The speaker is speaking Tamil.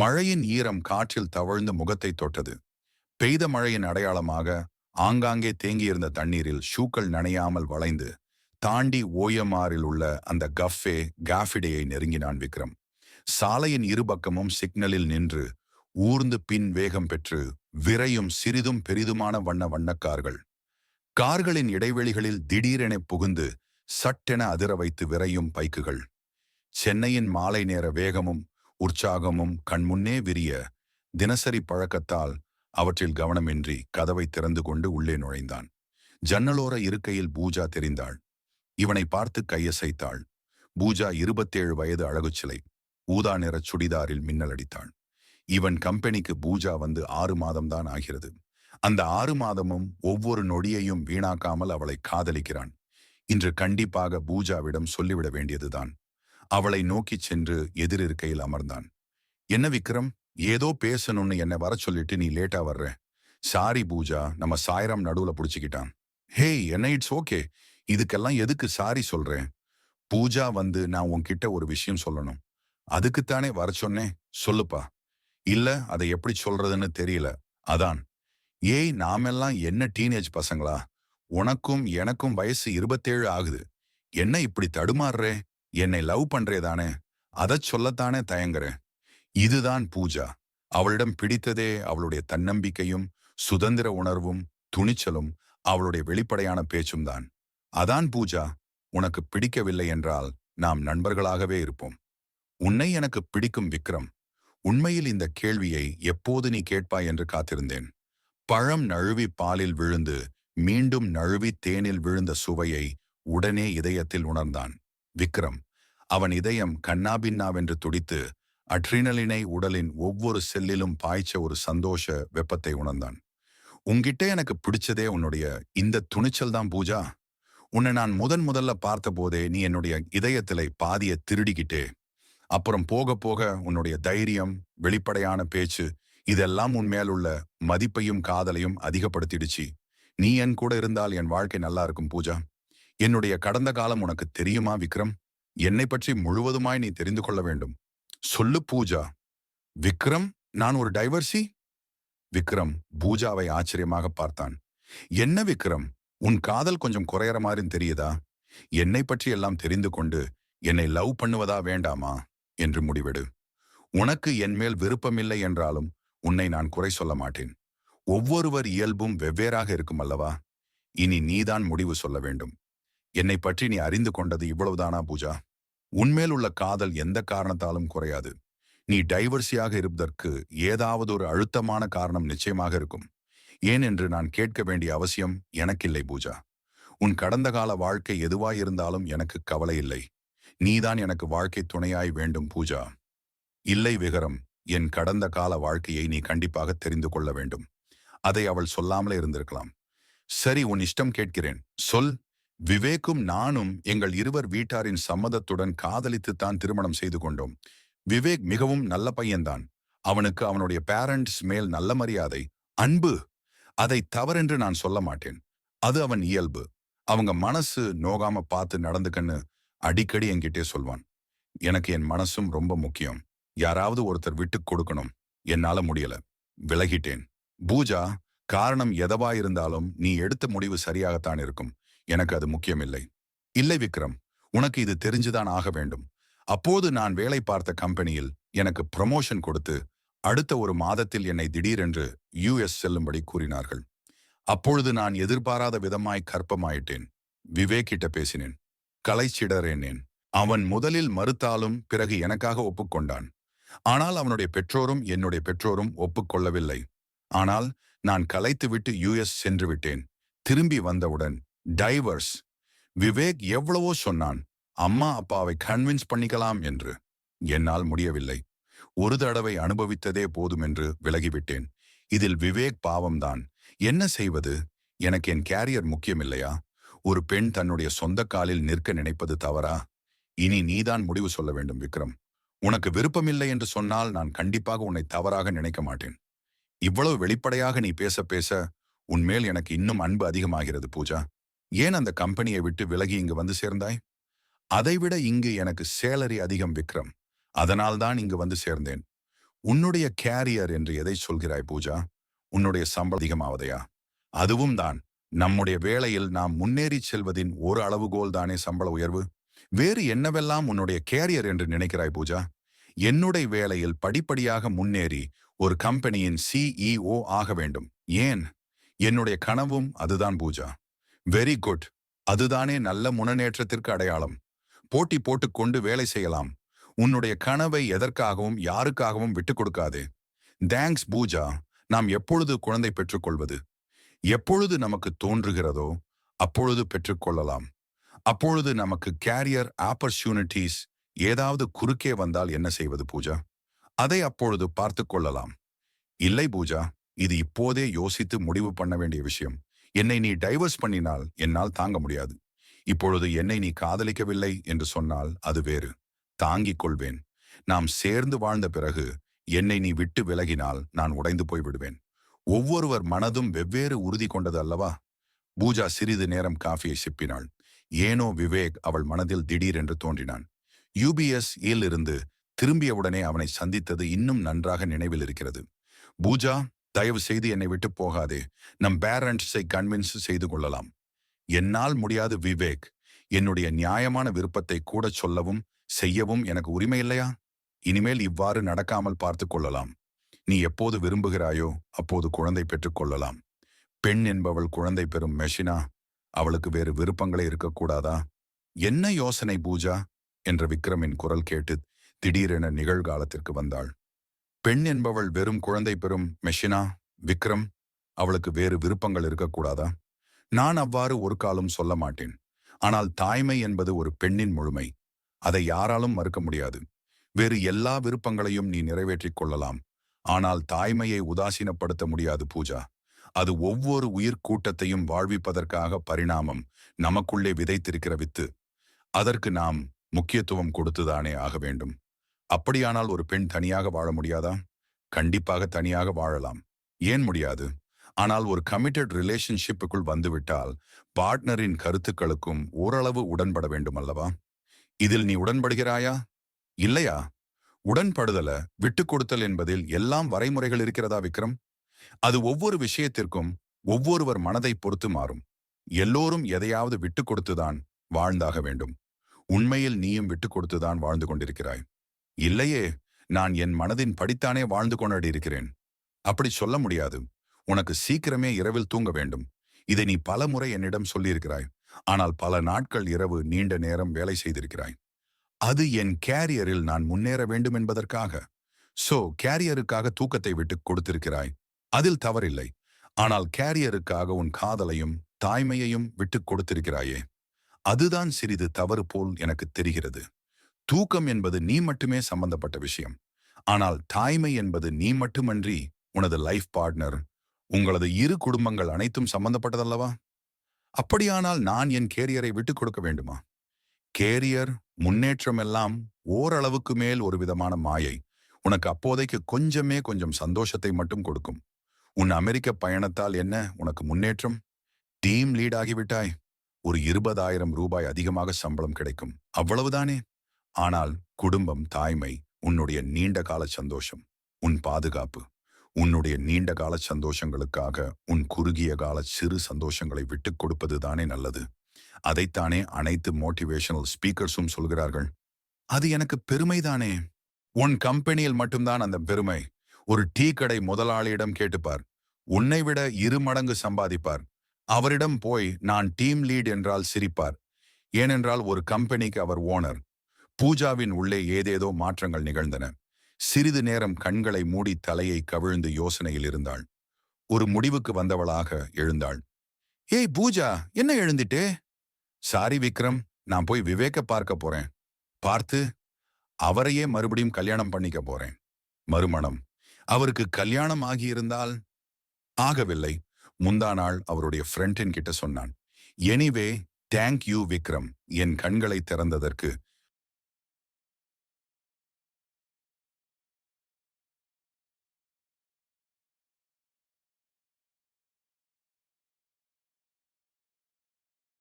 மழையின் ஈரம் காற்றில் தவழ்ந்து முகத்தை தொட்டது. பெய்த மழையின் அடையாளமாக ஆங்காங்கே தேங்கியிருந்த தண்ணீரில் ஷூக்கள் நனையாமல் வளைந்து தாண்டி ஓயமாரில் உள்ள அந்த கஃபே காஃபிடையை நெருங்கினான் விக்ரம். சாலையின் இருபக்கமும் சிக்னலில் நின்று ஊர்ந்து பின் வேகம் பெற்று விரையும் சிறிதும் பெரிதுமான வண்ண வண்ணக்கார்கள். கார்களின் இடைவெளிகளில் திடீரென புகுந்து சட்டென அதிர வைத்து விரையும் பைக்குகள். சென்னையின் மாலை நேர வேகமும் உற்சாகமும் கண்முன்னே விரிய தினசரி பழக்கத்தால் அவற்றில் கவனமின்றி கதவை திறந்து கொண்டு உள்ளே நுழைந்தான். ஜன்னலோர இருக்கையில் பூஜா தெரிந்தாள். இவனை பார்த்து கையசைத்தாள். பூஜா இருபத்தேழு வயது அழகு சிலை ஊதா நிற சுடிதாரில் மின்னலடித்தாள் இவன் கம்பெனிக்கு பூஜா வந்து ஆறு மாதம்தான் ஆகிறது. அந்த ஆறு மாதமும் ஒவ்வொரு நொடியையும் வீணாக்காமல் அவளை காதலிக்கிறான். இன்று கண்டிப்பாக பூஜாவிடம் சொல்லிவிட வேண்டியதுதான். அவளை நோக்கிச் சென்று எதிரிருக்கையில் அமர்ந்தான். என்ன விக்ரம்? ஏதோ பேசணும்னு என்னை வர சொல்லிட்டு நீ லேட்டா வர்ற. சாரி பூஜா நம்ம சாய்ராம் நடுவுல புடிச்சுக்கிட்டான். ஹேய் என்ன இட்ஸ் ஓகே இதுக்கெல்லாம் எதுக்கு சாரி சொல்றேன் பூஜா வந்து நான் உன்கிட்ட ஒரு விஷயம் சொல்லணும். அதுக்குத்தானே வர சொன்னேன். சொல்லுப்பா. இல்ல அதை எப்படி சொல்றதுன்னு தெரியல. அதான். ஏய் நாமெல்லாம் என்ன டீனேஜ் பசங்களா? உனக்கும் எனக்கும் வயசு இருபத்தேழு ஆகுது. என்ன இப்படி தடுமாறுறே? என்னை லவ் பண்றேதானே அதச் சொல்லத்தானே தயங்குறேன். இதுதான் பூஜா. அவளிடம் பிடித்ததே அவளுடைய தன்னம்பிக்கையும் சுதந்திர உணர்வும் துணிச்சலும் அவளுடைய வெளிப்படையான பேச்சும் தான். அதான் பூஜா உனக்கு பிடிக்கவில்லை என்றால் நாம் நண்பர்களாகவே இருப்போம். உன்னை எனக்கு பிடிக்கும் விக்ரம் உண்மையில் இந்த கேள்வியை எப்போது நீ கேட்பாய் என்று காத்திருந்தேன். பழம் நழுவி பாலில் விழுந்து மீண்டும் நழுவி தேனில் விழுந்த சுவையை உடனே இதயத்தில் உணர்ந்தான். விக்ரம். அவன் இதயம் கண்ணாபின்னாவென்று துடித்து அட்ரினலினை உடலின் ஒவ்வொரு செல்லிலும் பாய்ச்ச ஒரு சந்தோஷ வெப்பத்தை உணர்ந்தான். உன்கிட்ட எனக்கு பிடிச்சதே உன்னுடைய இந்த துணிச்சல் தான் பூஜா. உன்னை நான் முதன் முதல்ல பார்த்த போதே நீ என்னுடைய இதயத்திலே பாதிய திருடிக்கிட்டே. அப்புறம் போக போக உன்னுடைய தைரியம் வெளிப்படையான பேச்சு இதெல்லாம் உன் மேலுள்ள மதிப்பையும் காதலையும் அதிகப்படுத்திடுச்சு. நீ என் கூட இருந்தால் என் வாழ்க்கை நல்லா இருக்கும் பூஜா. என்னுடைய கடந்த காலம் உனக்கு தெரியுமா விக்ரம்? என்னை பற்றி முழுவதுமாய் நீ தெரிந்து கொள்ள வேண்டும். சொல்லு பூஜா. விக்ரம் நான் ஒரு டைவர்சி விக்ரம் பூஜாவை ஆச்சரியமாக பார்த்தான். என்ன விக்ரம்? உன் காதல் கொஞ்சம் குறையற மாதிரி தெரியுதா? என்னை பற்றி எல்லாம் தெரிந்து கொண்டு என்னை லவ் பண்ணுவதா வேண்டாமா? என்று முடிவெடு. உனக்கு என் மேல் விருப்பமில்லை என்றாலும் உன்னை நான் குறை சொல்ல மாட்டேன். ஒவ்வொருவர் இயல்பும் வெவ்வேறாக இருக்கும் அல்லவா? இனி நீதான் முடிவு சொல்ல வேண்டும். என்னை பற்றி நீ அறிந்து கொண்டது இவ்வளவுதானா பூஜா? உன்மேல் உள்ள காதல் எந்த காரணத்தாலும் குறையாது. நீ டைவர்சியாக இருப்பதற்கு ஏதாவது ஒரு அழுத்தமான காரணம் நிச்சயமாக இருக்கும். ஏன் என்று நான் கேட்க வேண்டிய அவசியம் எனக்கில்லை பூஜா. உன் கடந்த கால வாழ்க்கை எதுவாயிருந்தாலும் எனக்கு கவலை இல்லை. நீதான் எனக்கு வாழ்க்கை துணையாய் வேண்டும் பூஜா. இல்லை விகரம். என் கடந்த கால வாழ்க்கையை நீ கண்டிப்பாக தெரிந்து கொள்ள வேண்டும். அதை அவள் சொல்லாமலே இருந்திருக்கலாம். சரி உன் இஷ்டம் கேட்கிறேன். சொல். விவேக்கும் நானும் எங்கள் இருவர் வீட்டாரின் சம்மதத்துடன் காதலித்துத்தான் திருமணம் செய்து கொண்டோம். விவேக் மிகவும் நல்ல பையன்தான். அவனுக்கு அவனுடைய பேரண்ட்ஸ் மேல் நல்ல மரியாதை அன்பு அதை தவறென்று நான் சொல்ல மாட்டேன். அது அவன் இயல்பு. அவங்க மனசு நோகாம பார்த்து நடந்துக்கன்னு அடிக்கடி என்கிட்டே சொல்வான். எனக்கு என் மனசும் ரொம்ப முக்கியம். யாராவது ஒருத்தர் விட்டு கொடுக்கணும். என்னால முடியல. விலகிட்டேன். பூஜா காரணம் எதவா இருந்தாலும் நீ எடுத்த முடிவு சரியாகத்தான் இருக்கும். எனக்கு அது முக்கியமில்லை. இல்லை விக்ரம் உனக்கு இது தெரிஞ்சுதான் ஆக வேண்டும். அப்போது நான் வேலை பார்த்த கம்பெனியில் எனக்கு ப்ரமோஷன் கொடுத்து அடுத்த ஒரு மாதத்தில் என்னை திடீரென்று யுஎஸ் செல்லும்படி கூறினார்கள். அப்பொழுது நான் எதிர்பாராத விதமாய் கற்பமாயிட்டேன் விவேக் கிட்ட பேசினேன் கலைச்சிடறேனேன் அவன் முதலில் மறுத்தாலும் பிறகு எனக்காக ஒப்புக்கொண்டான். ஆனால் அவனுடைய பெற்றோரும் என்னுடைய பெற்றோரும் ஒப்புக்கொள்ளவில்லை. ஆனால் நான் கலைத்துவிட்டு யுஎஸ் சென்று விட்டேன் திரும்பி வந்தவுடன் டைவர்ஸ். விவேக் எவ்வளவோ சொன்னான் அம்மா அப்பாவை கன்வின்ஸ் பண்ணிக்கலாம் என்று. என்னால் முடியவில்லை. ஒரு தடவை அனுபவித்ததே போதும் என்று விலகிவிட்டேன். இதில் விவேக் பாவம்தான். என்ன செய்வது? எனக்கு என் கேரியர் முக்கியமில்லையா? ஒரு பெண் தன்னுடைய சொந்த காலில் நிற்க நினைப்பது தவறா? இனி நீதான் முடிவு சொல்ல வேண்டும் விக்ரம். உனக்கு விருப்பமில்லை என்று சொன்னால் நான் கண்டிப்பாக உன்னை தவறாக நினைக்க மாட்டேன். இவ்வளவு வெளிப்படையாக நீ பேச பேச உன்மேல் எனக்கு இன்னும் அன்பு அதிகமாகிறது பூஜா. ஏன் அந்த கம்பெனியை விட்டு விலகி இங்கு வந்து சேர்ந்தாய்? அதைவிட இங்கு எனக்கு சேலரி அதிகம் விக்ரம். அதனால்தான் இங்கு வந்து சேர்ந்தேன். உன்னுடைய கேரியர் என்று எதை சொல்கிறாய் பூஜா? உன்னுடைய சம்பளம் அதிகமாவதையா? அதுவும் தான். நம்முடைய வேளையில் நாம் முன்னேறி செல்வதின் ஒரு அளவுகோல் தானே சம்பள உயர்வு? வேறு என்னவெல்லாம் உன்னுடைய கேரியர் என்று நினைக்கிறாய் பூஜா? என்னுடைய வேளையில் படிப்படியாக முன்னேறி ஒரு கம்பெனியின் சிஇஓ ஆக வேண்டும். ஏன்? என்னுடைய கனவும் அதுதான் பூஜா. வெரி குட் அதுதானே நல்ல முன்னேற்றத்திற்கு அடையாளம். போட்டி போட்டுக்கொண்டு வேலை செய்யலாம். உன்னுடைய கனவை எதற்காகவும் யாருக்காகவும் விட்டுக் கொடுக்காதே. தேங்க்ஸ் பூஜா. நாம் எப்பொழுது குழந்தை பெற்றுக்கொள்வது எப்பொழுது நமக்கு தோன்றுகிறதோ அப்பொழுது பெற்றுக்கொள்ளலாம் அப்பொழுது நமக்கு கேரியர் ஆப்பர்ச்சுனிட்டிஸ் ஏதாவது குறுக்கே வந்தால் என்ன செய்வது பூஜா? அதை அப்பொழுது பார்த்து கொள்ளலாம். இல்லை பூஜா. இது இப்போதே யோசித்து முடிவு பண்ண வேண்டிய விஷயம். என்னை நீ டைவர்ஸ் பண்ணினால் என்னால் தாங்க முடியாது. இப்பொழுது என்னை நீ காதலிக்கவில்லை என்று சொன்னால் அது வேறு. தாங்கிக் கொள்வேன். நாம் சேர்ந்து வாழ்ந்த பிறகு என்னை நீ விட்டு விலகினால் நான் உடைந்து போய் விடுவேன். ஒவ்வொருவர் மனதும் வெவ்வேறு உறுதி கொண்டது அல்லவா? பூஜா சிறிது நேரம் காஃபியை சிப்பினாள். ஏனோ விவேக் அவள் மனதில் திடீரென்று தோன்றினான். யூபிஎஸ் இல் இருந்து திரும்பியவுடனே அவனை சந்தித்தது இன்னும் நன்றாக நினைவில் இருக்கிறது. பூஜா தயவு செய்து என்னை விட்டு போகாதே. நம் பேரண்ட்ஸை கன்வின்ஸ் செய்து கொள்ளலாம். என்னால் முடியாது விவேக். என்னுடைய நியாயமான விருப்பத்தை கூட சொல்லவும் செய்யவும் எனக்கு உரிமை இல்லையா? இனிமேல் இவ்வாறு நடக்காமல் பார்த்து கொள்ளலாம். நீ எப்போது விரும்புகிறாயோ அப்போது குழந்தை பெற்றுக் கொள்ளலாம். பெண் என்பவள் குழந்தை பெறும் மெஷினா? அவளுக்கு வேறு விருப்பங்களே இருக்கக்கூடாதா என்ன யோசனை பூஜா? என்ற விக்ரமின் குரல் கேட்டு திடீரென நிகழ்காலத்திற்கு வந்தாள். பெண் என்பவள் வெறும் குழந்தை பெறும் மெஷினா விக்ரம் அவளுக்கு வேறு விருப்பங்கள் இருக்கக்கூடாதா? நான் அவ்வாறு ஒரு காலம் சொல்ல மாட்டேன். ஆனால் தாய்மை என்பது ஒரு பெண்ணின் முழுமை. அதை யாராலும் மறுக்க முடியாது. வேறு எல்லா விருப்பங்களையும் நீ நிறைவேற்றிக் கொள்ளலாம். ஆனால் தாய்மையை உதாசீனப்படுத்த முடியாது பூஜா. அது ஒவ்வொரு உயிர் கூட்டத்தையும் வாழ்விப்பதற்காக பரிணாமம் நமக்குள்ளே விதைத்திருக்கிற வித்து. அதற்கு நாம் முக்கியத்துவம் கொடுத்துதானே ஆக வேண்டும். அப்படியானால் ஒரு பெண் தனியாக வாழ முடியாதா? கண்டிப்பாக தனியாக வாழலாம். ஏன் முடியாது? ஆனால் ஒரு கமிட்டட் ரிலேஷன்ஷிப்புக்குள் வந்துவிட்டால் பார்ட்னரின் கருத்துக்களுக்கும் ஓரளவு உடன்பட வேண்டும் அல்லவா? இதில் நீ உடன்படுகிறாயா? இல்லையா? உடன்படுதல விட்டு கொடுத்தல் என்பதில் எல்லாம் வரைமுறைகள் இருக்கிறதா விக்ரம்? அது ஒவ்வொரு விஷயத்திற்கும் ஒவ்வொருவர் மனதை பொறுத்து மாறும். எல்லோரும் எதையாவது விட்டு கொடுத்துதான் வாழ்ந்தாக வேண்டும். உண்மையில் நீயும் விட்டு கொடுத்துதான் வாழ்ந்து கொண்டிருக்கிறாய். இல்லையே நான் என் மனதின் படித்தானே வாழ்ந்து கொண்டாடி இருக்கிறேன் அப்படி சொல்ல முடியாது. உனக்கு சீக்கிரமே இரவில் தூங்க வேண்டும். இதை நீ பல முறை என்னிடம் சொல்லியிருக்கிறாய். ஆனால் பல நாட்கள் இரவு நீண்ட நேரம் வேலை செய்திருக்கிறாய். அது என் கேரியரில் நான் முன்னேற வேண்டும் என்பதற்காக. சோ கேரியருக்காக தூக்கத்தை விட்டு கொடுத்திருக்கிறாய். அதில் தவறில்லை. ஆனால் கேரியருக்காக உன் காதலையும் தாய்மையையும் விட்டு கொடுத்திருக்கிறாயே. அதுதான் சிறிது தவறு போல் எனக்கு தெரிகிறது. தூக்கம் என்பது நீ மட்டுமே சம்பந்தப்பட்ட விஷயம். ஆனால் தாய்மை என்பது நீ மட்டுமன்றி உனது லைஃப் பார்ட்னர் உங்களது இரு குடும்பங்கள் அனைத்தும் சம்பந்தப்பட்டதல்லவா? அப்படியானால் நான் என் கேரியரை விட்டுக் கொடுக்க வேண்டுமா? கேரியர் முன்னேற்றம் எல்லாம் ஓரளவுக்கு மேல் ஒரு விதமான மாயை. உனக்கு அப்போதைக்கு கொஞ்சமே கொஞ்சம் சந்தோஷத்தை மட்டும் கொடுக்கும். உன் அமெரிக்க பயணத்தால் என்ன உனக்கு முன்னேற்றம்? டீம் லீட் ஆகிவிட்டாய் ஒரு இருபதாயிரம் ரூபாய் அதிகமாக சம்பளம் கிடைக்கும். அவ்வளவுதானே? ஆனால் குடும்பம் தாய்மை உன்னுடைய நீண்ட கால சந்தோஷம் உன் பாதுகாப்பு உன்னுடைய நீண்ட கால சந்தோஷங்களுக்காக உன் குறுகிய கால சிறு சந்தோஷங்களை விட்டுக் கொடுப்பது தானே நல்லது. அதைத்தானே அனைத்து மோட்டிவேஷனல் ஸ்பீக்கர்ஸும் சொல்கிறார்கள். அது எனக்கு பெருமைதானே உன் கம்பெனியில் மட்டும்தான் அந்த பெருமை. ஒரு டீ கடை முதலாளியிடம் கேட்டுப்பார். உன்னை விட இரு மடங்கு சம்பாதிப்பார். அவரிடம் போய் நான் டீம் லீட் என்றால் சிரிப்பார். ஏனென்றால் ஒரு கம்பெனிக்கு அவர் ஓனர். பூஜாவின் உள்ளே ஏதேதோ மாற்றங்கள் நிகழ்ந்தன. சிறிது நேரம் கண்களை மூடி தலையை கவிழ்ந்து யோசனையில் இருந்தாள். ஒரு முடிவுக்கு வந்தவளாக எழுந்தாள். ஏய் பூஜா என்ன எழுந்திட்டே? சாரி விக்ரம். நான் போய் விவேக்க பார்க்க போறேன். பார்த்து அவரையே மறுபடியும் கல்யாணம் பண்ணிக்க போறேன். மறுமணம். அவருக்கு கல்யாணம் ஆகியிருந்தால்? ஆகவில்லை. முந்தா நாள் அவருடைய ஃப்ரெண்டின் கிட்ட சொன்னான். Anyway thank you Vikram. என் கண்களை திறந்ததற்கு